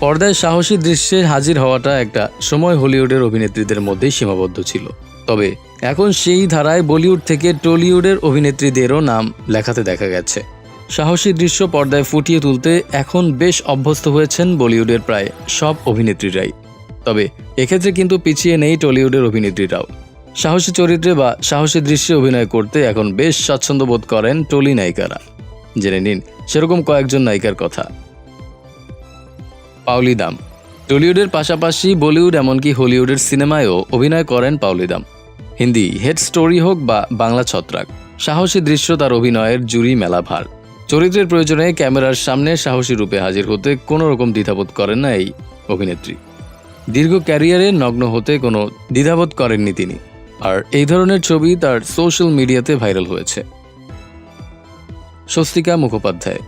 পর্দায় সাহসী দৃশ্যে হাজির হওয়াটা একটা সময় হলিউডের অভিনেত্রীদের মধ্যেই সীমাবদ্ধ ছিল। তবে এখন সেই ধারায় বলিউড থেকে টলিউডের অভিনেত্রীদেরও নাম লেখাতে দেখা গেছে। সাহসী দৃশ্য পর্দায় ফুটিয়ে তুলতে এখন বেশ অভ্যস্ত হয়েছেন বলিউডের প্রায় সব অভিনেত্রীরাই। তবে এক্ষেত্রে কিন্তু পিছিয়ে নেই টলিউডের অভিনেত্রীরাও। সাহসী চরিত্রে বা সাহসী দৃশ্যে অভিনয় করতে এখন বেশ স্বাচ্ছন্দ্য বোধ করেন টলি নায়িকারা। জেনে নিন, সেরকম কয়েকজন নায়িকার কথা। পাউলি দাম টলিউডের পাশাপাশি বলিউড এমনকি হলিউডের সিনেমায়ও অভিনয় করেন পাউলি দাম হিন্দি হেড স্টোরি হোক বা বাংলা ছত্রাক, সাহসী দৃশ্য তার অভিনয়ের জুরি মেলা ভার চরিত্রের প্রয়োজনে ক্যামেরার সামনে সাহসী রূপে হাজির হতে কোনো রকম দ্বিধাবোধ করেন না এই অভিনেত্রী। দীর্ঘ ক্যারিয়ারে নগ্ন হতে কোনো দ্বিধাবোধ করেননি তিনি। আর এই ধরনের ছবি তার সোশ্যাল মিডিয়াতে ভাইরাল হয়েছে। স্বস্তিকা মুখোপাধ্যায়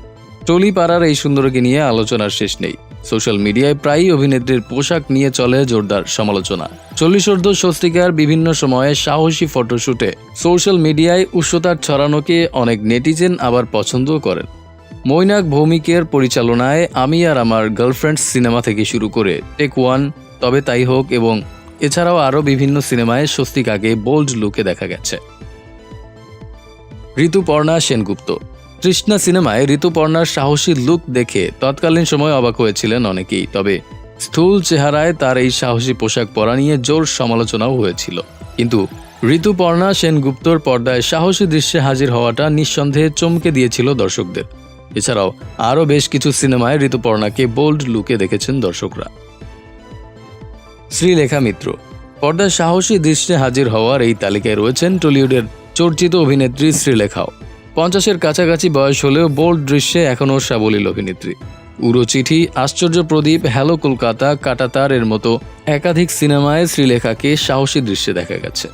টলি পাড়ার এই সুন্দরকে নিয়ে আলোচনার শেষ নেই। সোশ্যাল মিডিয়ায় প্রায়ই অভিনেত্রীর পোশাক নিয়ে চলে জোরদার সমালোচনা। চল্লিশোর্ধ স্বস্তিকার বিভিন্ন সময়ে সাহসী ফটোশুটে। সোশ্যাল মিডিয়ায় উচ্চতার ছড়ানোকে অনেক নেটিজেন আবার পছন্দও করেন। মৈনাক ভৌমিকের পরিচালনায় আমি আর আমার গার্লফ্রেন্ড সিনেমা থেকে শুরু করে টেক ওয়ান, তবে তাই হোক এবং এছাড়াও আরও বিভিন্ন সিনেমায় স্বস্তিকাকে বোল্ড লুকে দেখা গেছে। ঋতুপর্ণা সেনগুপ্ত তৃষ্ণা সিনেমায় ঋতুপর্ণার সাহসী লুক দেখে তৎকালীন সময় অবাক হয়েছিলেন অনেকেই, তবে স্থূল চেহারায় তার এই সাহসী পোশাক পরা নিয়ে জোর সমালোচনাও হয়েছিল। কিন্তু ঋতুপর্ণা সেনগুপ্তর পর্দায় সাহসী দৃশ্যে হাজির হওয়াটা নিঃসন্দেহে চমকে দিয়েছিল দর্শকদের। এছাড়াও আরও বেশ কিছু সিনেমায় ঋতুপর্ণাকে বোল্ড লুকে দেখেছেন দর্শকরা। শ্রীলেখা মিত্র, পর্দায় সাহসী দৃশ্যে হাজির হওয়ার এই তালিকায় রয়েছেন টলিউডের চর্চিত অভিনেত্রী শ্রীলেখাও। পঞ্চাশের কাছাকাছি বয়স হলেও বোল্ড দৃশ্যে এখনও সাবলীল অভিনেত্রী। উড়ো চিঠি আশ্চর্য প্রদীপ, হ্যালো কলকাতা কাটাতার এর মতো একাধিক সিনেমায় শ্রীলেখাকে সাহসী দৃশ্যে দেখা গেছে।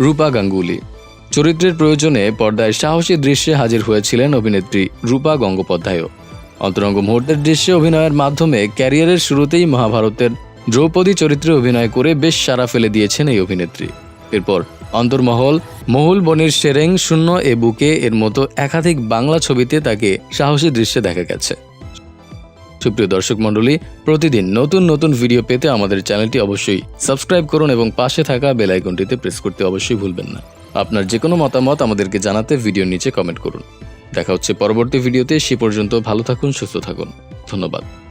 রূপা গাঙ্গুলি। চরিত্রের প্রয়োজনে পর্দায় সাহসী দৃশ্যে হাজির হয়েছিলেন অভিনেত্রী রূপা গঙ্গোপাধ্যায়ও। অন্তরঙ্গ মুহূর্তের দৃশ্যে অভিনয়ের মাধ্যমে ক্যারিয়ারের শুরুতেই মহাভারতের দ্রৌপদী চরিত্রে অভিনয় করে বেশ সারা ফেলে দিয়েছেন এই অভিনেত্রী। এরপর অন্তর্মহল, মহুল বনির সেরেং শূন্য এ বুকে এর মতো একাধিক বাংলা ছবিতে তাকে সাহসী দৃশ্যে দেখা গেছে। সুপ্রিয় দর্শক মণ্ডলী, প্রতিদিন নতুন নতুন ভিডিও পেতে আমাদের চ্যানেলটি অবশ্যই সাবস্ক্রাইব করুন এবং পাশে থাকা বেল আইকনটিতে প্রেস করতে অবশ্যই ভুলবেন না। আপনার যে কোনো মতামত আমাদেরকে জানাতে ভিডিওর নিচে কমেন্ট করুন। দেখা হচ্ছে পরবর্তী ভিডিওতে, সে পর্যন্ত ভালো থাকুন, সুস্থ থাকুন। ধন্যবাদ।